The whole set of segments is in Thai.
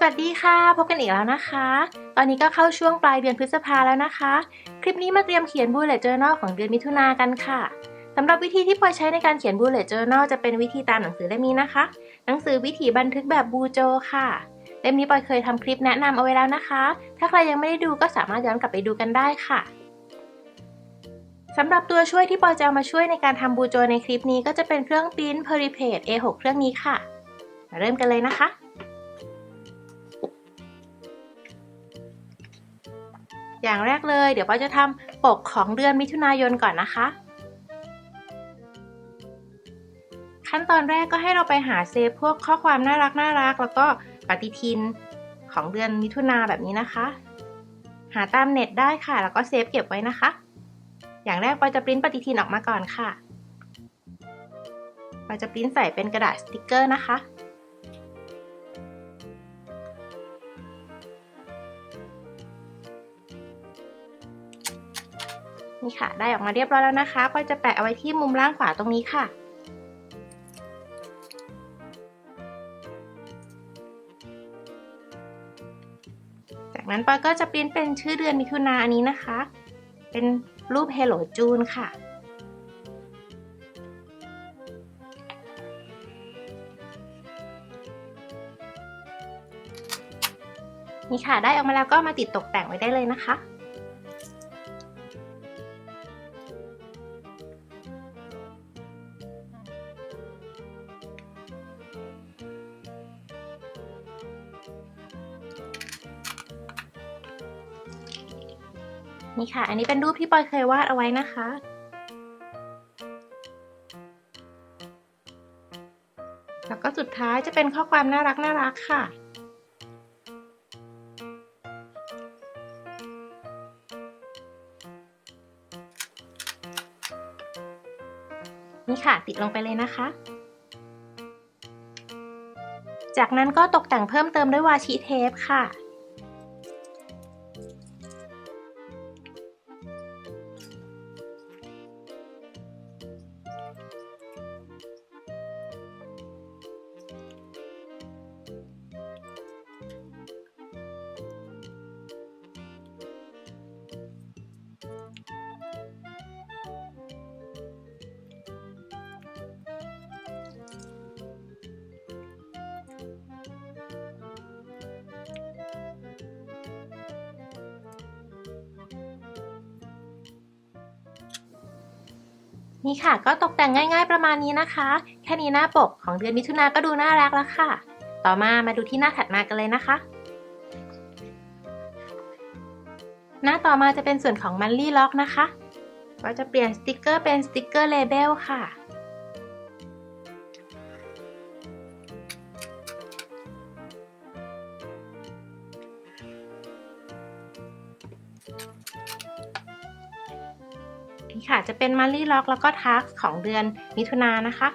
สวัสดีค่ะ พบกันอีกแล้วนะคะ ตอนนี้ก็เข้าช่วงปลายเดือนพฤษภาแล้วนะคะ คลิปนี้มาเตรียมเขียน bullet journal ของเดือนมิถุนากันค่ะสำหรับวิธีที่ปอยใช้ในการเขียน bullet journal จะเป็นวิธีตามหนังสือเล่มนี้นะคะ หนังสือวิถีบันทึกแบบบูโจค่ะ เล่มนี้ปอยเคยทำคลิปแนะนำเอาไว้แล้วนะคะ ถ้าใครยังไม่ได้ดูก็สามารถย้อนกลับไปดูกันได้ค่ะสำหรับตัวช่วยที่ปอยจะเอามาช่วยในการทำบูโจในคลิปนี้ก็จะเป็นเครื่องปริ้น p e r i p a g e A6 เครื่องนี้ค่ะ มาเริ่มกันเลยนะคะ อย่างแรกเลย เดี๋ยวปอยจะทำปกของเดือนมิถุนายนก่อนนะคะ ขั้นตอนแรกก็ให้เราไปหาเซฟพวกข้อความน่ารักน่ารักแล้วก็ปฏิทินของเดือนมิถุนาแบบนี้นะคะ หาตามเน็ตได้ค่ะ แล้วก็เซฟเก็บไว้นะคะ อย่างแรกปอยจะปริ้นปฏิทินออกมาก่อนค่ะปอยจะปริ้นใส่เป็นกระดาษสติกเกอร์นะคะ ค่ะ ได้ออกมาเรียบร้อยแล้วนะคะ ก็จะแปะเอาไว้ที่มุมล่างขวาตรงนี้ค่ะ จากนั้นปอยก็จะปริ้นเป็นชื่อเดือนมิถุนาอันนี้นะคะ เป็นรูป Hello June ค่ะนี่ค่ะ ได้ออกมาแล้วก็มาติดตกแต่งไว้ได้เลยนะคะ นี่ค่ะ อันนี้เป็นรูปที่ปอยเคยวาดเอาไว้นะคะ แล้วก็สุดท้ายจะเป็นข้อความน่ารักน่ารักค่ะนี่ค่ะติดลงไปเลยนะคะ จากนั้นก็ตกแต่งเพิ่มเติมด้วยวาชิเทปค่ะ นี่ค่ะก็ตกแต่งง่าย ๆ ประมาณนี้นะคะ แค่นี้หน้าปกของเดือนมิถุนาก็ดูน่ารักแล้วค่ะ ต่อมามาดูที่หน้าถัดมากันเลยนะคะ หน้าต่อมาจะเป็นส่วนของมันลี่ล็อกนะคะ ก็จะเปลี่ยนสติกเกอร์เป็นสติกเกอร์เลเบลค่ะ นี่ค่ะจะเป็นมันลี่ล็อกแล้วก็ทักของเดือนมิถุนายนนะคะ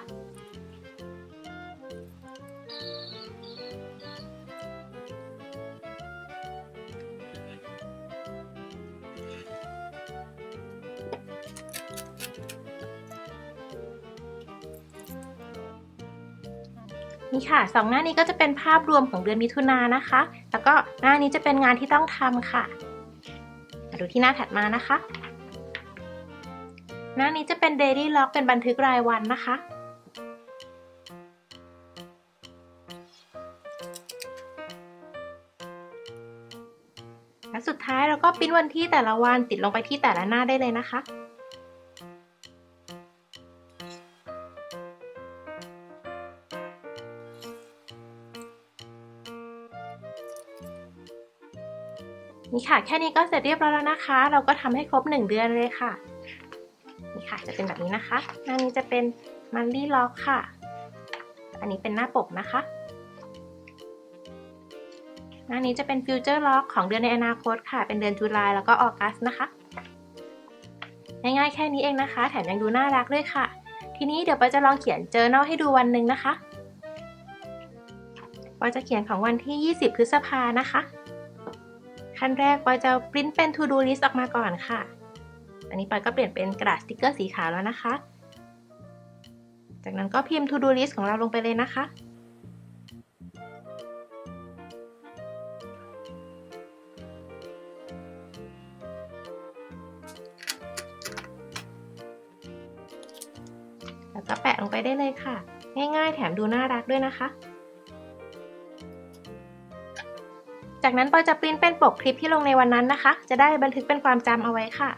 นี่ค่ะสองหน้านี้ก็จะเป็นภาพรวมของเดือนมิถุนายนนะคะ แล้วก็หน้านี้จะเป็นงานที่ต้องทำค่ะมาดูที่หน้าถัดมานะคะ หน้านี้จะเป็น Daily Log เป็นบันทึกรายวันนะคะ และสุดท้ายเราก็ปิ้นวันที่แต่ละวันติดลงไปที่แต่ละหน้าได้เลยนะคะนี่ค่ะ แค่นี้ก็เสร็จเรียบร้อยแล้วนะคะ เราก็ทำให้ครบ 1 เดือนเลยค่ะ จะเป็นแบบนี้นะคะ หน้านี้จะเป็นมันลี่ล็อกค่ะ อันนี้เป็นหน้าปกนะคะ หน้านี้จะเป็นฟิวเจอร์ล็อกของเดือนในอนาคตค่ะ เป็นเดือนตุลาแล้วก็ออกัสนะคะ ง่ายๆแค่นี้เองนะคะ แถมยังดูน่ารักด้วยค่ะ ทีนี้เดี๋ยวปอจะลองเขียนเจอ r n a l ให้ดูวันหนึ่งนะคะปอจะเขียนของวันที่ 20 พฤษภานะคะ ขั้นแรกปอจะปริ้นเป็น to do list ออกมาก่อนค่ะ อนนี้ปอยก็เปลี่ยนเป็นกระดาษสติกเกอร์สีขาวแล้วนะคะ จากนั้นก็พิมพ์ to do list ของเราลงไปเลยนะคะ แล้วก็แปะลงไปได้เลยค่ะ ง่ายๆ แถมดูน่ารักด้วยนะคะจากนั้นปอจะปริ้นเป็นปกคลิปที่ลงในวันนั้นนะคะ จะได้บันทึกเป็นความจำเอาไว้ค่ะ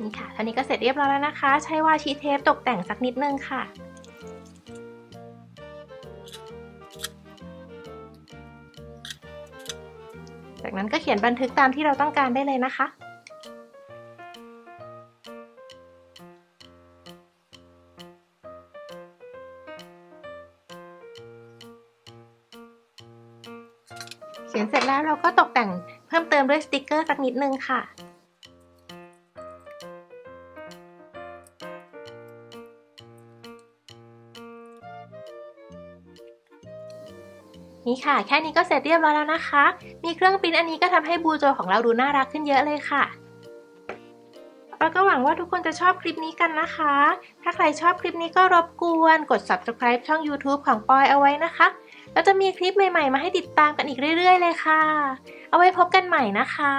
นี่ค่ะท่านี้ก็เสร็จเรียบร้อยแล้วนะคะ ใช้วาชีเทปตกแต่งสักนิดนึงค่ะจากนั้นก็เขียนบันทึกตามที่เราต้องการได้เลยนะคะ เขียนเสร็จแล้วเราก็ตกแต่งเพิ่มเติมด้วยสติกเกอร์สักนิดนึงค่ะ นี่ค่ะ แค่นี้ก็เสร็จเรียบร้อยแล้วนะคะ มีเครื่องปริ้นอันนี้ก็ทำให้บูโจของเราดูน่ารักขึ้นเยอะเลยค่ะเราก็หวังว่าทุกคนจะชอบคลิปนี้กันนะคะ ถ้าใครชอบคลิปนี้ก็รบกวนกด subscribe ช่อง YouTube ของปอยเอาไว้นะคะ แล้วจะมีคลิปใหม่ๆ มาให้ติดตามกันอีกเรื่อยๆ เลยค่ะ เอาไว้พบกันใหม่นะคะ